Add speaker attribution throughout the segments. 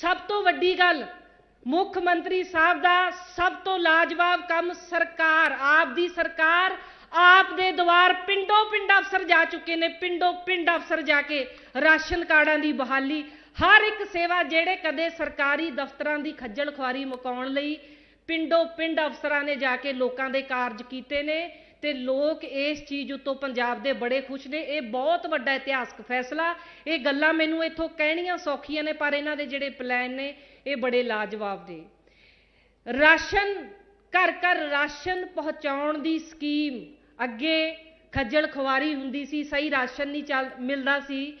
Speaker 1: ਸਭ ਤੋਂ ਵੱਡੀ ਗੱਲ, ਮੁੱਖ ਮੰਤਰੀ ਸਾਹਿਬ ਦਾ ਸਭ ਤੋਂ ਲਾਜਵਾਬ ਕੰਮ ਸਰਕਾਰ, ਆਪ ਦੀ ਸਰਕਾਰ, ਆਪ ਦੇ ਦੁਆਰ ਪਿੰਡੋਂ ਪਿੰਡ ਅਫਸਰ ਜਾ ਚੁੱਕੇ ਨੇ ਪਿੰਡੋਂ ਪਿੰਡ ਅਫਸਰ ਜਾ ਕੇ ਰਾਸ਼ਨ ਕਾਰਡਾਂ ਦੀ ਬਹਾਲੀ। ਹਰ ਇੱਕ ਸੇਵਾ ਜਿਹੜੇ ਕਦੇ ਸਰਕਾਰੀ ਦਫ਼ਤਰਾਂ ਦੀ ਖੱਜਲ ਖੁਆਰੀ ਮੁਕਾਉਣ ਲਈ ਪਿੰਡੋਂ ਪਿੰਡ ਅਫਸਰਾਂ ਨੇ ਜਾ ਕੇ ਲੋਕਾਂ ਦੇ ਕਾਰਜ ਕੀਤੇ ਨੇ ਤੇ ਲੋਕ ਇਸ ਚੀਜ਼ ਉੱਤੋਂ ਪੰਜਾਬ ਦੇ ਬੜੇ ਖੁਸ਼ ਨੇ। ਇਹ ਬਹੁਤ ਵੱਡਾ ਇਤਿਹਾਸਕ ਫੈਸਲਾ। ਇਹ ਗੱਲਾਂ ਮੈਨੂੰ ਇੱਥੋਂ ਕਹਿਣੀਆਂ ਸੌਖੀਆਂ ਨੇ, ਪਰ ਇਹਨਾਂ ਦੇ ਜਿਹੜੇ ਪਲਾਨ ਨੇ, ਇਹ ਬੜੇ ਲਾਜਵਾਬ ਨੇ। ਰਾਸ਼ਨ, ਘਰ ਘਰ ਰਾਸ਼ਨ ਪਹੁੰਚਾਉਣ ਦੀ ਸਕੀਮ। ਅੱਗੇ ਖੱਜਲ ਖੁਆਰੀ ਹੁੰਦੀ ਸੀ, ਸਹੀ ਰਾਸ਼ਨ ਨਹੀਂ ਚੱਲ, ਮਿਲਦਾ ਸੀ।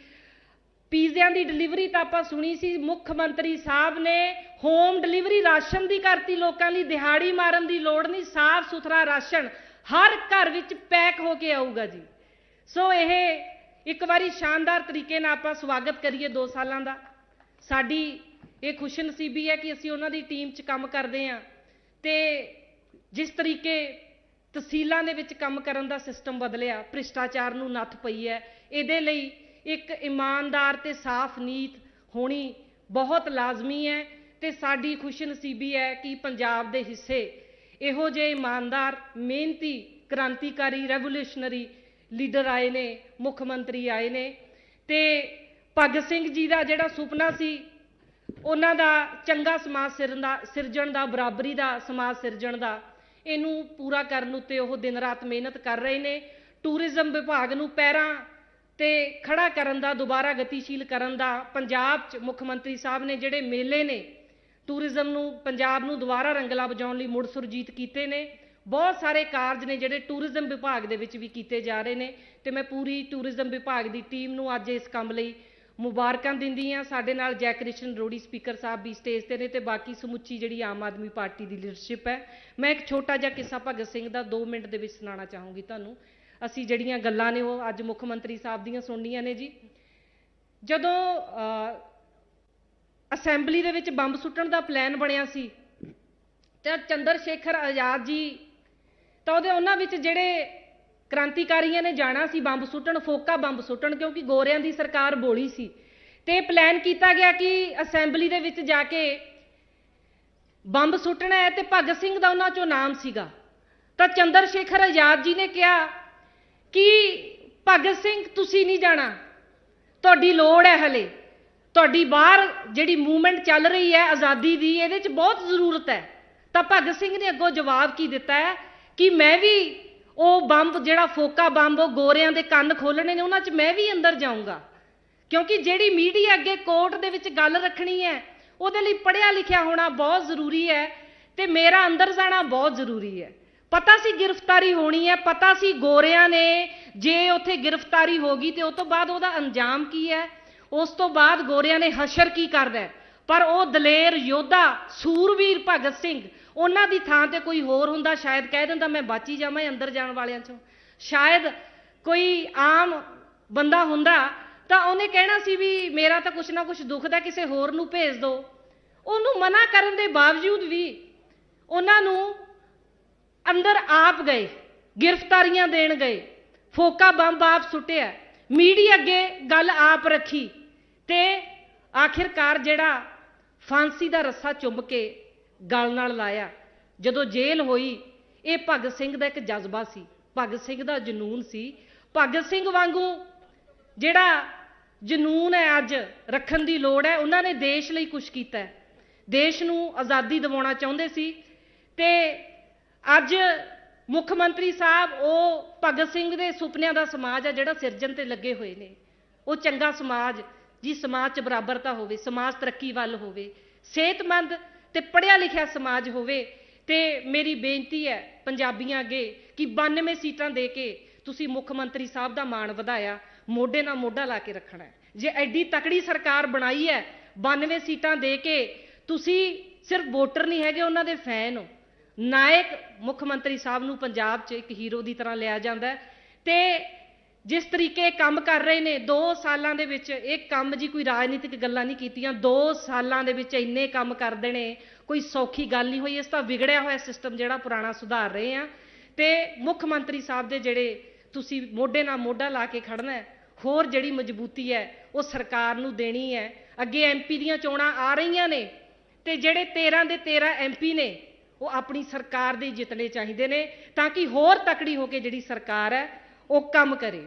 Speaker 1: ਪੀਜ਼ਿਆਂ ਦੀ ਡਿਲੀਵਰੀ ਤਾਂ ਆਪਾਂ ਸੁਣੀ ਸੀ, ਮੁੱਖ ਮੰਤਰੀ ਸਾਹਿਬ ਨੇ ਹੋਮ ਡਿਲੀਵਰੀ ਰਾਸ਼ਨ ਦੀ ਕਰਤੀ, ਲੋਕਾਂ ਲਈ ਦਿਹਾੜੀ ਮਾਰਨ ਦੀ ਲੋੜ ਨਹੀਂ, ਸਾਫ਼ ਸੁਥਰਾ ਰਾਸ਼ਨ। ਹਰ ਘਰ ਵਿੱਚ ਪੈਕ ਹੋ ਕੇ ਆਊਗਾ ਜੀ। ਸੋ ਇਹ ਇੱਕ ਵਾਰੀ ਸ਼ਾਨਦਾਰ ਤਰੀਕੇ ਨਾਲ ਆਪਾਂ ਸਵਾਗਤ ਕਰੀਏ 2 ਸਾਲਾਂ ਦਾ। ਸਾਡੀ ਇਹ ਖੁਸ਼ਨਸੀਬੀ ਹੈ ਕਿ ਅਸੀਂ ਉਹਨਾਂ ਦੀ ਟੀਮ 'ਚ ਕੰਮ ਕਰਦੇ ਹਾਂ ਤੇ ਜਿਸ ਤਰੀਕੇ ਤਹਿਸੀਲਾਂ ਦੇ ਵਿੱਚ ਕੰਮ ਕਰਨ ਦਾ ਸਿਸਟਮ ਬਦਲਿਆ, ਭ੍ਰਿਸ਼ਟਾਚਾਰ ਨੂੰ ਨੱਥ ਪਈ ਹੈ, ਇਹਦੇ ਲਈ ਇੱਕ ਇਮਾਨਦਾਰ ਤੇ ਸਾਫ਼ ਨੀਤ ਹੋਣੀ ਬਹੁਤ ਲਾਜ਼ਮੀ ਹੈ ਤੇ ਸਾਡੀ ਖੁਸ਼ਨਸੀਬੀ ਹੈ ਕਿ ਪੰਜਾਬ ਦੇ ਹਿੱਸੇ ਇਹੋ ਜਿਹੇ ਇਮਾਨਦਾਰ, ਮਿਹਨਤੀ, ਕ੍ਰਾਂਤੀਕਾਰੀ ਰੈਵੋਲੂਸ਼ਨਰੀ ਲੀਡਰ ਆਏ ਨੇ, ਮੁੱਖ ਮੰਤਰੀ ਆਏ ਨੇ। ਤੇ ਭਗਤ ਸਿੰਘ ਜੀ ਦਾ ਜਿਹੜਾ ਸੁਪਨਾ ਸੀ, ਉਹਨਾਂ ਦਾ ਚੰਗਾ ਸਮਾਜ ਸਿਰਨ ਦਾ ਸਿਰਜਣ ਦਾ, ਬਰਾਬਰੀ ਦਾ ਸਮਾਜ ਸਿਰਜਣ ਦਾ, ਇਹਨੂੰ ਪੂਰਾ ਕਰਨ ਉੱਤੇ ਉਹ ਦਿਨ ਰਾਤ ਮਿਹਨਤ ਕਰ ਰਹੇ ਨੇ। ਟੂਰਿਜ਼ਮ ਵਿਭਾਗ ਨੂੰ ਪੈਰਾਂ ਤੇ ਖੜਾ ਕਰਨ ਦਾ, ਦੁਬਾਰਾ ਗਤੀਸ਼ੀਲ ਕਰਨ ਦਾ ਪੰਜਾਬ 'ਚ ਮੁੱਖ ਮੰਤਰੀ ਸਾਹਿਬ ਨੇ ਜਿਹੜੇ ਮੇਲੇ ਨੇ ਟੂਰਿਜ਼ਮ ਨੂੰ, ਪੰਜਾਬ ਨੂੰ ਦੁਬਾਰਾ ਰੰਗਲਾ ਵਜਾਉਣ ਲਈ ਮੁੜ ਸੁਰਜੀਤ ਕੀਤੇ ਨੇ। ਬਹੁਤ ਸਾਰੇ ਕਾਰਜ ਨੇ ਜਿਹੜੇ ਟੂਰਿਜ਼ਮ ਵਿਭਾਗ ਦੇ ਵਿੱਚ ਵੀ ਕੀਤੇ ਜਾ ਰਹੇ ਨੇ ਤੇ ਮੈਂ ਪੂਰੀ ਟੂਰਿਜ਼ਮ ਵਿਭਾਗ ਦੀ ਟੀਮ ਨੂੰ ਅੱਜ ਇਸ ਕੰਮ ਲਈ ਮੁਬਾਰਕਾਂ ਦਿੰਦੀ ਹਾਂ। ਸਾਡੇ ਨਾਲ ਜੈ ਕ੍ਰਿਸ਼ਨ ਰੋੜੀ ਸਪੀਕਰ ਸਾਹਿਬ ਵੀ ਸਟੇਜ ਤੇ ਨੇ ਤੇ ਬਾਕੀ ਸਮੁੱਚੀ ਜਿਹੜੀ ਆਮ ਆਦਮੀ ਪਾਰਟੀ ਦੀ ਲੀਡਰਸ਼ਿਪ ਹੈ। ਮੈਂ ਇੱਕ ਛੋਟਾ ਜਿਹਾ ਕਿੱਸਾ ਭਗਤ ਸਿੰਘ ਦਾ 2 ਮਿੰਟ ਦੇ ਵਿੱਚ ਸੁਣਾਉਣਾ ਚਾਹੂੰਗੀ ਤੁਹਾਨੂੰ। ਅਸੀਂ ਜਿਹੜੀਆਂ ਗੱਲਾਂ ਨੇ ਉਹ ਅੱਜ ਮੁੱਖ ਮੰਤਰੀ ਸਾਹਿਬ ਦੀਆਂ ਸੁਣਨੀਆਂ ਨੇ ਜੀ। ਜਦੋਂ ਅਸੈਂਬਲੀ ਦੇ ਵਿੱਚ ਬੰਬ ਸੁੱਟਣ ਦਾ ਪਲਾਨ ਬਣਿਆ ਸੀ। ਤੇ ਚੰਦਰ ਸ਼ੇਖਰ ਆਜ਼ਾਦ ਜੀ, ਤਾਂ ਉਹਦੇ ਉਹਨਾਂ ਵਿੱਚ ਜਿਹੜੇ ਕ੍ਰਾਂਤੀਕਾਰੀਆਂ ਨੇ ਜਾਣਾ ਸੀ ਬੰਬ ਸੁੱਟਣ, ਫੋਕਾ ਬੰਬ ਸੁੱਟਣ, ਕਿਉਂਕਿ ਗੋਰਿਆਂ ਦੀ ਸਰਕਾਰ ਬੋਲੀ ਸੀ। ਤੇ ਪਲਾਨ ਕੀਤਾ ਗਿਆ ਕਿ ਅਸੈਂਬਲੀ ਦੇ ਵਿੱਚ ਜਾ ਕੇ ਬੰਬ ਸੁੱਟਣਾ ਹੈ ਤੇ ਭਗਤ ਸਿੰਘ ਦਾ ਉਹਨਾਂ ਚੋਂ ਨਾਮ ਸੀਗਾ। ਤਾਂ ਚੰਦਰ ਸ਼ੇਖਰ ਆਜ਼ਾਦ ਜੀ ਨੇ ਕਿਹਾ ਕਿ ਭਗਤ ਸਿੰਘ, ਤੁਸੀਂ ਨਹੀਂ ਜਾਣਾ। ਤੁਹਾਡੀ ਲੋੜ ਹੈ ਹਲੇ। ਤੁਹਾਡੀ ਬਾਹਰ ਜਿਹੜੀ ਮੂਵਮੈਂਟ ਚੱਲ ਰਹੀ ਹੈ ਆਜ਼ਾਦੀ ਦੀ, ਇਹਦੇ 'ਚ ਬਹੁਤ ਜ਼ਰੂਰਤ ਹੈ। ਤਾਂ ਭਗਤ ਸਿੰਘ ਨੇ ਅੱਗੋਂ ਜਵਾਬ ਕੀ ਦਿੱਤਾ ਹੈ? ਕਿ ਮੈਂ ਵੀ ਉਹ ਬੰਬ, ਜਿਹੜਾ ਫੋਕਾ ਬੰਬ, ਉਹ ਗੋਰਿਆਂ ਦੇ ਕੰਨ ਖੋਲਣੇ ਨੇ, ਉਹਨਾਂ 'ਚ ਮੈਂ ਵੀ ਅੰਦਰ ਜਾਊਂਗਾ। ਕਿਉਂਕਿ ਜਿਹੜੀ ਮੀਡੀਆ ਅੱਗੇ ਕੋਰਟ ਦੇ ਵਿੱਚ ਗੱਲ ਰੱਖਣੀ ਹੈ, ਉਹਦੇ ਲਈ ਪੜ੍ਹਿਆ ਲਿਖਿਆ ਹੋਣਾ ਬਹੁਤ ਜ਼ਰੂਰੀ ਹੈ ਤੇ ਮੇਰਾ ਅੰਦਰ ਜਾਣਾ ਬਹੁਤ ਜ਼ਰੂਰੀ ਹੈ। ਪਤਾ ਸੀ ਗ੍ਰਿਫਤਾਰੀ ਹੋਣੀ ਹੈ, ਪਤਾ ਸੀ ਗੋਰਿਆਂ ਨੇ ਜੇ ਉੱਥੇ ਗ੍ਰਿਫਤਾਰੀ ਹੋ ਗਈ ਤੇ ਉਸ ਤੋਂ ਬਾਅਦ ਉਹਦਾ ਅੰਜਾਮ ਕੀ ਹੈ? ਉਸ ਤੋਂ ਬਾਅਦ ਗੋਰਿਆਂ ਨੇ ਹਸ਼ਰ ਕੀ ਕਰਦਾ ਪਰ ਉਹ ਦਲੇਰ, ਯੋਧਾ, ਸੂਰਵੀਰ ਭਗਤ ਸਿੰਘ, ਉਹਨਾਂ ਦੀ ਥਾਂ ਤੇ ਕੋਈ ਹੋਰ ਹੁੰਦਾ, ਸ਼ਾਇਦ ਕਹਿ ਦਿੰਦਾ ਮੈਂ ਬਾਚੀ ਜਾਵਾਂ ਅੰਦਰ ਜਾਣ ਵਾਲਿਆਂ ਚੋਂ। ਸ਼ਾਇਦ ਕੋਈ ਆਮ ਬੰਦਾ ਹੁੰਦਾ ਤਾਂ ਉਹਨੇ ਕਹਿਣਾ ਸੀ ਵੀ ਮੇਰਾ ਤਾਂ ਕੁਛ ਨਾ ਕੁਛ ਦੁੱਖ ਦਾ ਕਿਸੇ ਹੋਰ ਨੂੰ ਭੇਜ ਦਿਓ ਉਹਨੂੰ ਮਨਾ ਕਰਨ ਦੇ ਬਾਵਜੂਦ ਵੀ ਉਹਨਾਂ ਨੂੰ ਅੰਦਰ ਆਪ ਗਏ, ਗ੍ਰਿਫਤਾਰੀਆਂ ਦੇਣ ਗਏ। ਫੋਕਾ ਬੰਬ ਆਪ ਸੁੱਟਿਆ। ਮੀਡੀਆ ਅੱਗੇ ਗੱਲ ਆਪ ਰੱਖੀ। ਤੇ ਆਖਿਰਕਾਰ ਜਿਹੜਾ ਫਾਂਸੀ ਦਾ ਰੱਸਾ ਚੁੰਮ ਕੇ ਗਲ ਨਾਲ ਲਾਇਆ, ਜਦੋਂ ਜੇਲ੍ਹ ਹੋਈ, ਇਹ ਭਗਤ ਸਿੰਘ ਦਾ ਇੱਕ ਜਜ਼ਬਾ ਸੀ। ਭਗਤ ਸਿੰਘ ਦਾ ਜਨੂਨ ਸੀ। ਭਗਤ ਸਿੰਘ ਵਾਂਗੂ ਜਿਹੜਾ ਜਨੂਨ ਹੈ ਅੱਜ ਰੱਖਣ ਦੀ ਲੋੜ ਹੈ, ਉਹਨਾਂ ਨੇ ਦੇਸ਼ ਲਈ ਕੁਝ ਕੀਤਾ ਦੇਸ਼ ਨੂੰ ਆਜ਼ਾਦੀ ਦਿਵਾਉਣਾ ਚਾਹੁੰਦੇ ਸੀ ਤੇ ਅੱਜ ਮੁੱਖ ਮੰਤਰੀ ਸਾਹਿਬ, ਉਹ ਭਗਤ ਸਿੰਘ ਦੇ ਸੁਪਨਿਆਂ ਦਾ ਸਮਾਜ ਹੈ ਜਿਹੜਾ ਸਿਰਜਣ ਤੇ ਲੱਗੇ ਹੋਏ ਨੇ। ਉਹ ਚੰਗਾ ਸਮਾਜ ਜੀ, ਸਮਾਜ 'ਚ ਬਰਾਬਰਤਾ ਹੋਵੇ, ਸਮਾਜ ਤਰੱਕੀ ਵੱਲ ਹੋਵੇ, ਸਿਹਤਮੰਦ ਤੇ ਪੜ੍ਹਿਆ ਲਿਖਿਆ ਸਮਾਜ ਹੋਵੇ, ਤੇ ਮੇਰੀ ਬੇਨਤੀ ਹੈ ਪੰਜਾਬੀਆਂ ਅੱਗੇ ਕਿ 92 ਸੀਟਾਂ ਦੇ ਕੇ ਤੁਸੀਂ ਮੁੱਖ ਮੰਤਰੀ ਸਾਹਿਬ ਦਾ ਮਾਣ ਵਧਾਇਆ, ਮੋਢੇ ਨਾਲ ਮੋਢਾ ਲਾ ਕੇ ਰੱਖਣਾ ਜੇ ਐਡੀ ਤਕੜੀ ਸਰਕਾਰ ਬਣਾਈ ਹੈ 92 ਸੀਟਾਂ ਦੇ ਕੇ ਤੁਸੀਂ ਸਿਰਫ ਵੋਟਰ ਨਹੀਂ ਹੈਗੇ, ਉਹਨਾਂ ਦੇ ਫੈਨ ਹੋ। ਨਾਇਕ ਮੁੱਖ ਮੰਤਰੀ ਸਾਹਿਬ ਨੂੰ ਪੰਜਾਬ 'ਚ ਇੱਕ ਹੀਰੋ ਦੀ ਤਰ੍ਹਾਂ ਲਿਆ ਜਾਂਦਾ ਹੈ ਤੇ ਜਿਸ ਤਰੀਕੇ ਕੰਮ ਕਰ ਰਹੇ ਨੇ 2 ਸਾਲਾਂ ਦੇ ਵਿੱਚ ਇਹ ਕੰਮ ਜੀ ਕੋਈ ਰਾਜਨੀਤਿਕ ਗੱਲਾਂ ਨਹੀਂ ਕੀਤੀਆਂ 2 ਸਾਲਾਂ ਦੇ ਵਿੱਚ ਇੰਨੇ ਕੰਮ ਕਰ ਦੇਣੇ ਕੋਈ ਸੌਖੀ ਗੱਲ ਨਹੀਂ ਹੋਈ, ਇਸ ਤਾਂ ਵਿਗੜਿਆ ਹੋਇਆ ਸਿਸਟਮ ਜਿਹੜਾ ਪੁਰਾਣਾ ਸੁਧਾਰ ਰਹੇ ਆ। ਤੇ ਮੁੱਖ ਮੰਤਰੀ ਸਾਹਿਬ ਦੇ ਜਿਹੜੇ ਤੁਸੀਂ ਮੋਢੇ ਨਾਲ ਮੋਢਾ ਲਾ ਕੇ ਖੜਨਾ ਹੈ, ਹੋਰ ਜਿਹੜੀ ਮਜ਼ਬੂਤੀ ਹੈ, ਉਹ ਸਰਕਾਰ ਨੂੰ ਦੇਣੀ ਹੈ। ਅੱਗੇ ਐਮਪੀ ਦੀਆਂ ਚੋਣਾਂ ਆ ਰਹੀਆਂ ਨੇ ਤੇ ਜਿਹੜੇ 13 ਦੇ 13 ਐਮਪੀ ਨੇ, ਉਹ ਆਪਣੀ ਸਰਕਾਰ ਦੇ ਜਿੱਤਣੇ ਚਾਹੀਦੇ ਨੇ, ਤਾਂ ਕਿ ਹੋਰ ਤਕੜੀ ਹੋ ਕੇ ਜਿਹੜੀ ਸਰਕਾਰ ਹੈ, ਉਹ ਕੰਮ ਕਰੇ।